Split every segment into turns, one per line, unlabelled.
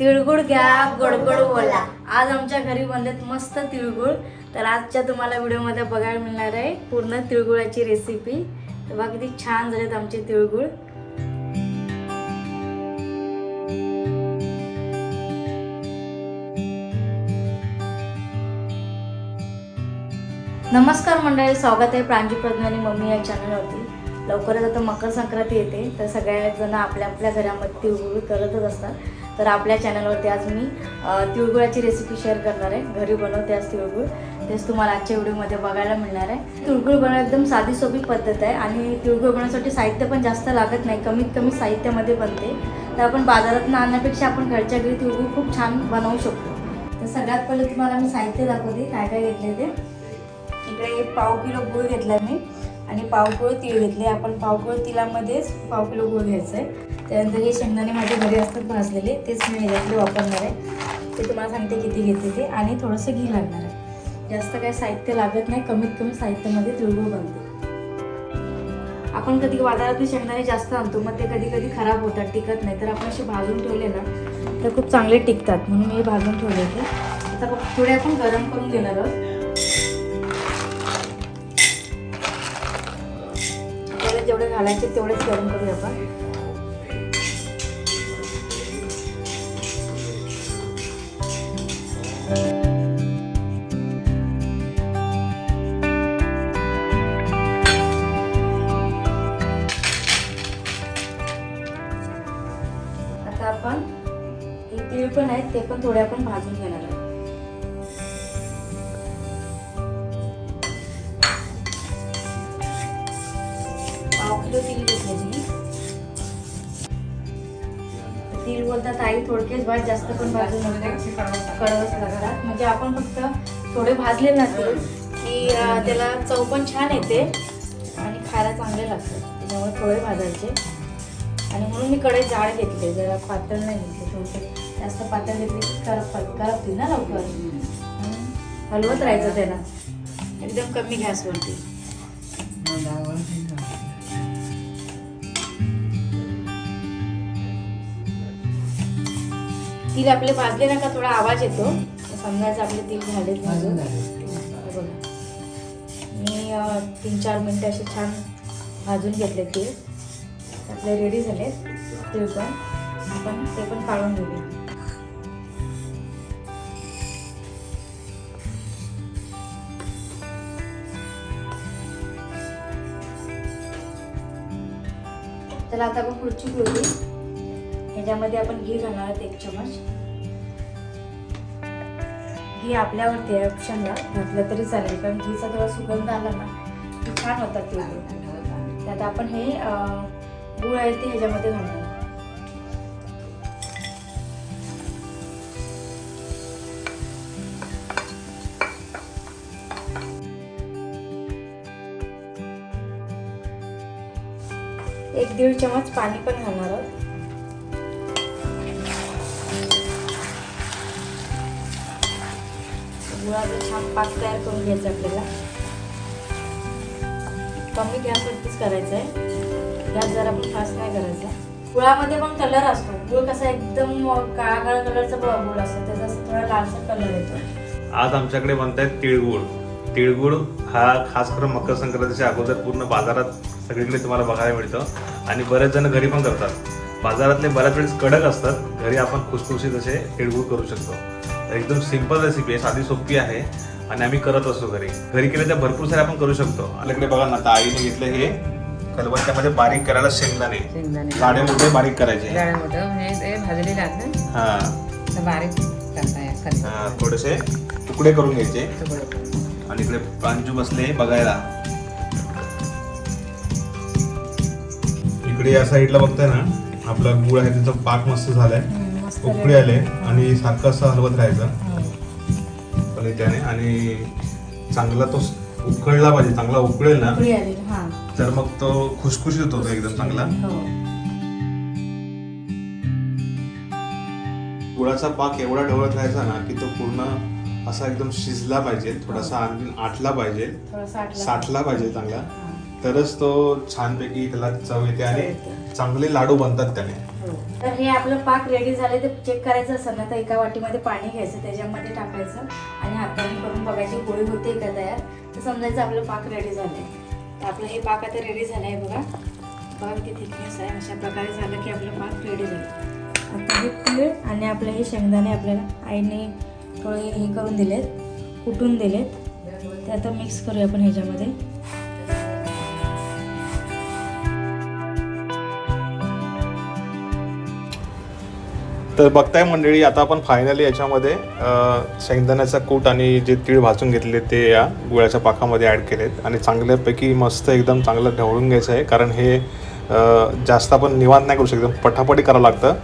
तिळगुळ घ्या गोडगोड बोला. आज आमच्या घरी बनलेत मस्त तिळगुळ. तर आजच्या तुम्हाला व्हिडिओमध्ये बघायला मिळणार आहे पूर्ण तिळगुळाची रेसिपी तर बघा किती छान झालेत आमचे तिळगुळ. नमस्कार मंडळी स्वागत आहे प्रांजी प्रज्ञानी मम्मी या चॅनलवरती लवकरच आता मकर संक्रांती येते तर सगळ्या जण आपल्या आपल्या घरामध्ये तिळगुळ करतच असतात. तर आपल्या चॅनलवरती आज मी तिळगुळाची रेसिपी शेअर करणार आहे. घरी बनवते आज तिळगुळ. तेच तुम्हाला आजच्या व्हिडिओमध्ये बघायला मिळणार आहे. तिळगुळ बनवणं एकदम साधी सोपी पद्धत आहे आणि तिळगुळ बनवण्यासाठी साहित्य पण जास्त लागत नाही. कमीत कमी साहित्यामध्ये बनते. तर आपण बाजारात आणण्यापेक्षा आपण घरच्या घरी तिळगुळ खूप छान बनवू शकतो. तर सगळ्यात पहिले तुम्हाला मी साहित्य दाखवते. काय काय घेतले ते? इकडे पाव किलो गुळ घेतला मी. आणि पाव किलो तीळ घेतले आपण पाव किलो तिळामध्येच पाव किलो गुळ घ्यायचं आहे त्यानंतर हे शेंगदाणे माझे घरी असतात भाजलेले तेच मी ह्याच्यातले वापरणार आहे. ते तुम्हाला सांगते किती घेते ते आणि थोडंसं घी लागणार आहे. जास्त काय साहित्य लागत नाही कमीत कमी साहित्यामध्ये तिळगुळ बनते आपण कधी बाजारातून शेंगदाणे जास्त आणतो मग ते कधी कधी खराब होतात टिकत नाही. तर आपण असे भाजून ठेवले ना तर खूप चांगले टिकतात. म्हणून मी हे भाजून ठेवले होते. आता फक्त थोडे आपण गरम करून घेणार आहोत. आपल्याला जेवढे घालायचे तेवढेच गरम करूया आपण. आता आपण हे तीळ पण आहेत ते पण थोडे आपण भाजून घेणार आहोत. पाव किलो तीळ बोलतात आई थोडकेच भात जास्त पण भाजू नको कळवच लागतात. म्हणजे आपण फक्त थोडे भाजले ना की त्याला चव पण छान येते आणि खायला चांगले लागते त्याच्यामुळे थोडे भाजायचे. आणि म्हणून मी कडे जाड घेतले जरा पातळ नाही घेतले थोडंसं जास्त पातळ घेतली की करप करपतील ना लवकर. हलवत राहायचं त्याला. एकदम कमी गॅसवरती. तीळ आपले भाजले ना का थोडा आवाज येतो. समजायचं आपले तीळ झालेत भाजून बघा. मी तीन चार मिनटं असे छान भाजून घेतले तीळ आपले रेडी झाले तीळ पण. आपण ते पण काढून घेऊया. त्याला आता आपण पुढची पिळली ह्याच्यामध्ये आपण घी घालणार आहोत एक चमच घी आपल्यावरती आहे ऑप्शनला घातलं तरी चालेल कारण घीचा थोडा सुगंध आला ना की छान होतात ते त्यात आपण हे गुळ आहे ते ह्याच्यामध्ये घालणार एक दीड चमच पाणी पण घालणार आहोत. गुळाचा छान पाक तयार करून घ्यायचा आपल्याला. कमी गॅसवरतीच करायचं आहे. गॅस जरा पण फास्ट नाही करायचा. गुळामध्ये पण कलर असतो. गुळ कसा एकदम काळा काळा कलरचा गुळ असतो. त्याचा थोडा लालसर कलर येतो.
आज आमच्याकडे बनतायत तिळगुळ. तिळगुळ हा खास करून मकर संक्रांतीच्या अगोदर पूर्ण बाजारात सगळीकडे तुम्हाला बघायला मिळतं. आणि बरेच जण घरी पण करतात. बाजारातले बऱ्याच वेळेस कडक असतात. घरी आपण खुसखुशीत असे तिळगुळ करू शकतो. एकदम सिंपल रेसिपी आहे साधी सोपी आहे आणि आम्ही करत असतो घरी. घरी केले तर भरपूर सारे आपण करू शकतो. आपल्याकडे बघा ना आता आईने घेतलं हे. खलबत्त्यामध्ये बारीक करायला शेंगदाणे. लाडे मोठे बारीक करायचे. हा हा, थोडेसे तुकडे करून घ्यायचे. आणि इकडे प्रांजू बसले बघायला. इकडे या साईडला बघताय ना आपला गुळ आहे त्याचा पाक मस्त झालाय. उकळी आले आणि सारखं असं हलवत राहायचं.
हो.
पण त्याने आणि चांगला तो उकळला पाहिजे चांगला उकळेल ना
हा.
तर मग तो खुसखुशीत होतो एकदम चांगला.
हो.
गुळाचा पाक एवढा ढवळत राहायचा ना की तो पूर्ण असा एकदम शिजला पाहिजे थोडासा आणखी आटला पाहिजे साठला पाहिजे चांगला.
हा.
तरच तो छानपैकी त्याला चव येते आणि चांगले लाडू बनतात त्याने.
तर हे आपलं पाक रेडी झाले ते चेक करायचं असेल ना तर एका वाटीमध्ये पाणी घ्यायचं त्याच्यामध्ये टाकायचं आणि हाताने करून बघायची गोळी होते का तयार. तर समजायचं आपलं पाक रेडी झालंय. तर आपलं हे पाक आता रेडी झालं आहे बघा. बघा किती थिकनेस आहे. अशा प्रकारे झालं की आपलं पाक रेडी झालं. आता हे तीळ आणि आपलं हे शेंगदाणे आपल्याला आईने थोडे हे करून दिलेत कुटून दिलेत. ते आता मिक्स करूया आपण ह्याच्यामध्ये.
तर बघताय मंडळी आता आपण फायनली याच्यामध्ये शेंगदाण्याचा कूट आणि जे तीळ भाजून घेतले ते या गुळाच्या पाकामध्ये ॲड केलेत. आणि चांगल्यापैकी मस्त एकदम चांगलं ढवळून घ्यायचं आहे कारण हे जास्त आपण निवांत नाही करू शकत. एकदम पटापटी करावं लागतं.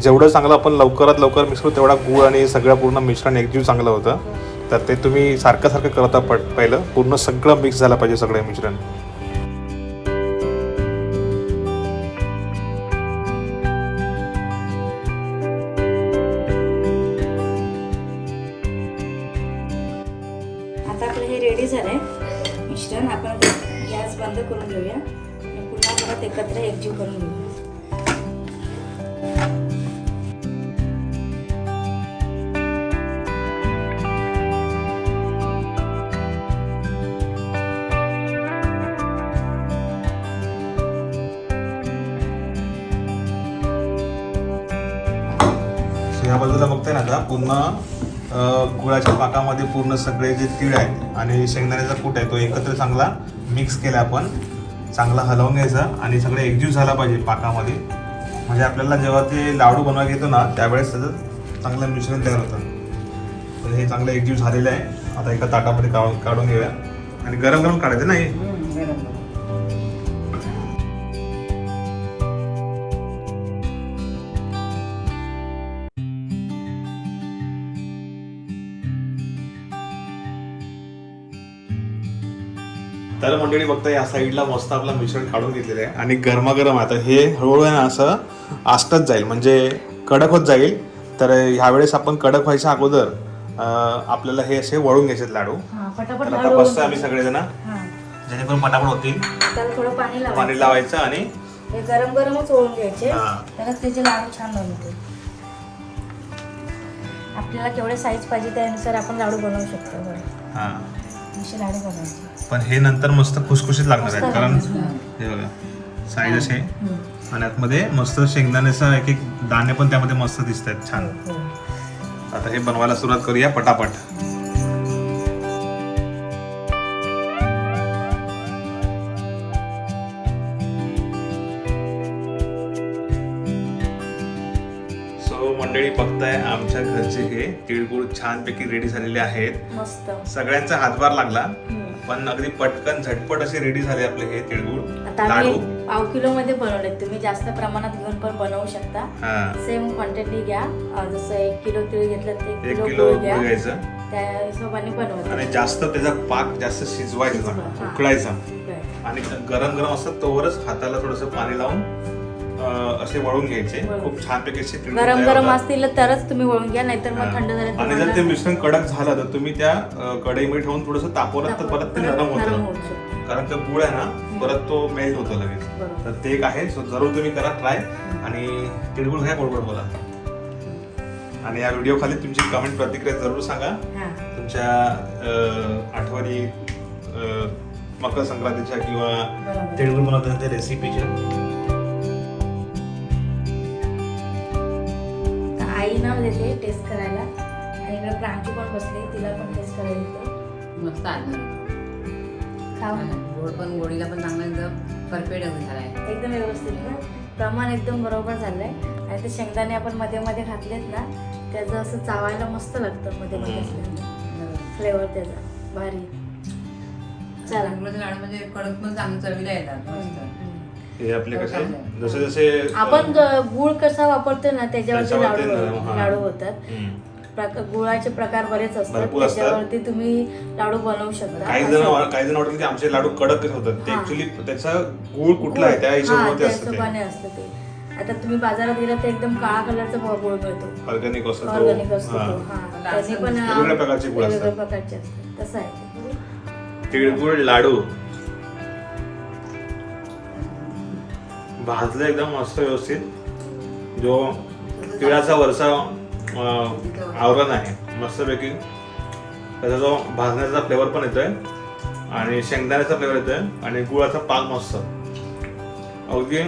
जेवढं चांगलं आपण लवकरात लवकर मिक्स करू तेवढा गूळ आणि सगळं पूर्ण मिश्रण एकजीव चांगलं होतं. तर ते तुम्ही सारखं सारखं करता पट पहिलं. पूर्ण सगळं मिक्स झालं पाहिजे सगळं मिश्रण.
करून घेऊया. आणि पुन्हा परत एकत्र एकजीव करून घेऊया
या बाजूला बघताय ना आता पुन्हा गुळाच्या पाकामध्ये पूर्ण सगळे जे तीळ आहेत आणि शेंगदाण्याचा कूट आहे तो एकत्र चांगला मिक्स केला आपण चांगला हलवून घ्यायचा आणि सगळे एकजीव झाला पाहिजे पाकामध्ये. म्हणजे आपल्याला जेव्हा ते लाडू बनवायला घेतो ना त्यावेळेस त्याचं चांगलं मिश्रण तयार होतं. तर हे चांगलं एकजीव झालेलं आहे. आता एका ताटामध्ये काढून काढून घेऊया. आणि गरम गरम काढायचं नाही. तर मंडळी बघता या साईडला मस्त आपला मिश्रण काढून घेतलेलं आहे आणि गरमागरम आता हे हळूहळू आहे ना असं आस्तच जाईल. म्हणजे कडक होत जाईल. तर ह्यावेळेस आपण कडक व्हायच्या अगोदर आपल्याला हे असे वळून घ्यायचे लाडू.
हा
तर आता बसतो आम्ही सगळेजण. जेणेकरून पटापट होतील.
त्याला थोडं पाणी लावायचं.
पाणी लावायचं आणि
गरम गरमच ओळून घ्यायचे. त्याचे लाडू छान बनवते. आपल्याला केवढे साईज पाहिजे त्यानुसार आपण लाडू बनवू शकतो.
हा.
असे लाडू बनवायचे
पण हे नंतर मस्त खुसखुशीत लागणार आहेत कारण. हे बघा साईज असे. आणि आतमध्ये मस्त शेंगदाण्याचा एक एक दाणे पण त्यामध्ये मस्त दिसत आहेत छान
हो.
आता हे बनवायला सुरुवात करूया पटापट बघताय आमच्या घरचे हे तिळगुळ छानपैकी रेडी झालेले आहेत.
मस्त.
सगळ्यांचा हातभार लागला. पण अगदी पटकन झटपट असे रेडी झाले आपले हे तिळगुळ.
आता
लाडू.
पाव किलो मध्ये बनवले तुम्ही जास्त प्रमाणात घेऊन पण बनवू शकता.
हा.
सेम क्वांटिटी घ्या. अं, जसं एक किलो तीळ घेतलं तर
एक
एक
किलो
किलो
गूळ
गूळ घ्या
घ्यायचं.
त्या हिशोबाने बनवा
आणि जास्त त्याचा पाक जास्त शिजवायचा.
शिजवा.
उकळायचा. आणि गरम गरम असतात तोवरच हाताला थोडस पाणी लावून असे वळून घ्यायचे. खूप छानपैकी असे तिळगुळ
गरम गरम. असतील तरच तुम्ही वळून घ्या नाहीतर मग. थंड झाले
आणि जर ते मिश्रण कडक झालं तर तुम्ही त्या कढईमध्ये ठेवून थोडस तापवलं तर परत ते नरम होतं. कारण ते गुळ आहे ना परत तो मेल्ट होतो लगेच. तर ते एक आहे सो जरूर तुम्ही करा ट्राय आणि तिळगुळ घ्या बरोबर बोला आणि या व्हिडिओ खाली तुमची कमेंट प्रतिक्रिया जरूर सांगा. तुमच्या आठवणी मकर संक्रांतीच्या किंवा. तिळगुळ बनवताना रेसिपीच्या
ना देते टेस्ट करायला आणि इकडे प्रांजू पण बसले तिला पण टेस्ट करायला
मस्त आलं
खाऊ.
गोड पण गोडीला पण चांगला एकदम परफेक्ट झालाय.
एकदम व्यवस्थित ना? प्रमाण एकदम बरोबर झालंय. आणि ते शेंगदाणे आपण मध्ये मध्ये घातलेत ना त्याचं असं चावायला मस्त लागतं मध्ये मध्ये असल्यानं. फ्लेवर त्याचा. भारी. चला.
लाडू म्हणजे कडक पण चांगलं चवीला येतात मस्त.
हे आपले
हो,
कसे
चांगलं.
जसे जसे
आपण गुळ कसा वापरतो ना
त्याच्यावरती
लाडू
हा.
लाडू होतात गुळाचे प्रकार बरेच असतात. त्याच्यावरती तुम्ही लाडू बनवू शकता
काही. जण काही जण वाटतं की आमचे लाडू कडक होतात ते
हा.
ऍक्च्युली त्याचा गुळ कुठला आहे त्या
हा,
हिशोबाने असतं ते
आता तुम्ही बाजारात गेला तर एकदम काळा कलरचा गुळ मिळतो
ऑर्गॅनिक असतो.
ऑर्गॅनिक असतो
हा.
तो हा त्याने पण
वेगवेगळ्या प्रकारचे गुळ असतात.
तसं आहे.
तिळगुळ लाडू भाजलं एकदम मस्त व्यवस्थित. जो तिळाचा वरचा आवरण आहे मस्तपैकी. त्याचा जो भाजण्याचा फ्लेवर पण येतोय आणि शेंगदाण्याचा फ्लेवर येतोय आणि गुळाचा पाक मस्त. अगदी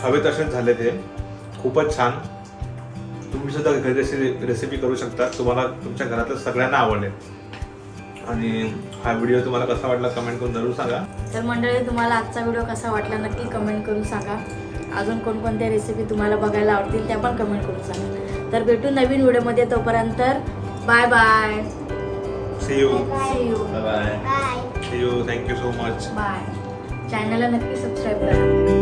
हवे तसेच झाले ते. खूपच छान. तुम्ही सुद्धा घरी रेसिपी रेसिपी करू शकता. तुम्हाला तुमच्या घरातल्या सगळ्यांना आवडेल. आणि हा व्हिडिओ तुम्हाला कसा वाटला कमेंट करून जरूर सांगा.
तर मंडळी तुम्हाला आजचा व्हिडिओ कसा वाटला नक्की कमेंट करून सांगा. अजून कोणकोणत्या रेसिपी तुम्हाला बघायला आवडतील त्या पण कमेंट करून सांगा. तर भेटू नवीन व्हिडिओमध्ये तोपर्यंत bye bye
see you
see you
bye see you thank you so much
bye चॅनलला नक्की सबस्क्राईब करा.